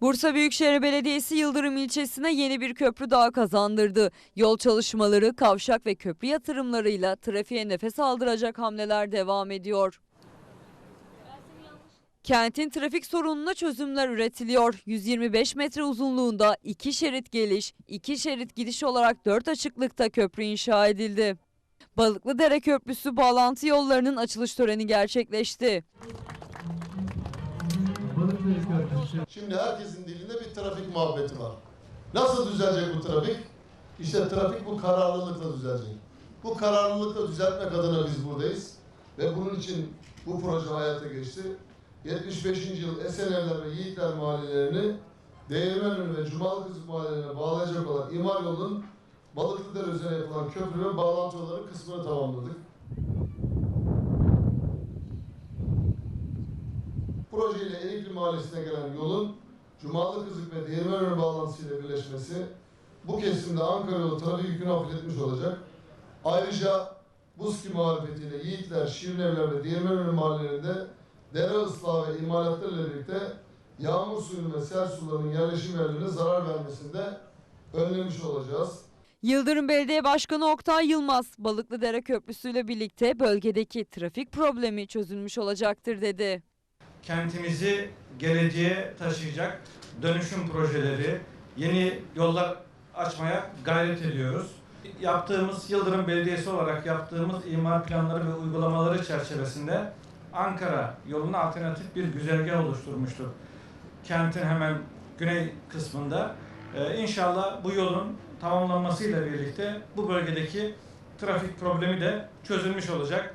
Bursa Büyükşehir Belediyesi Yıldırım ilçesine yeni bir köprü daha kazandırdı. Yol çalışmaları, kavşak ve köprü yatırımlarıyla trafiğe nefes aldıracak hamleler devam ediyor. Kentin trafik sorununa çözümler üretiliyor. 125 metre uzunluğunda iki şerit geliş, iki şerit gidiş olarak dört açıklıkta köprü inşa edildi. Balıklıdere Köprüsü bağlantı yollarının açılış töreni gerçekleşti. Şimdi herkesin dilinde bir trafik muhabbeti var. Nasıl düzelecek bu trafik? İşte trafik bu kararlılıkla düzelecek. Bu kararlılıkla düzeltmek adına biz buradayız. Ve bunun için bu proje hayata geçti. 75. yıl Esenevler ve Yiğitler mahallelerini Değirmenönü ve Cumalıkızı mahallelerine bağlayacak olan imar yolunun Balıklıdere üzerine yapılan köprü ve bağlantı yolları kısmını tamamladık. Projeyle Erikli Mahallesi'ne gelen yolun Cumalı Kızık ve Değirmenönü bağlantısıyla birleşmesi bu kesimde Ankara yolu trafik yükünü hafifletmiş olacak. Ayrıca Buzki marifetiyle Yiğitler, Şirinevler ve Değirmenönü mahallelerinde dere ıslahı ve imalatlarıyla birlikte yağmur suyunun ve sel sularının yerleşim yerlerine zarar vermesinde önlemiş olacağız. Yıldırım Belediye Başkanı Oktay Yılmaz, Balıklıdere Köprüsü ile birlikte bölgedeki trafik problemi çözülmüş olacaktır dedi. Kentimizi geleceğe taşıyacak dönüşüm projeleri, yeni yollar açmaya gayret ediyoruz. Yaptığımız Yıldırım Belediyesi olarak yaptığımız imar planları ve uygulamaları çerçevesinde Ankara yoluna alternatif bir güzergah oluşturmuştuk. Kentin hemen güney kısmında. Ee, inşallah bu yolun tamamlanmasıyla birlikte bu bölgedeki trafik problemi de çözülmüş olacak.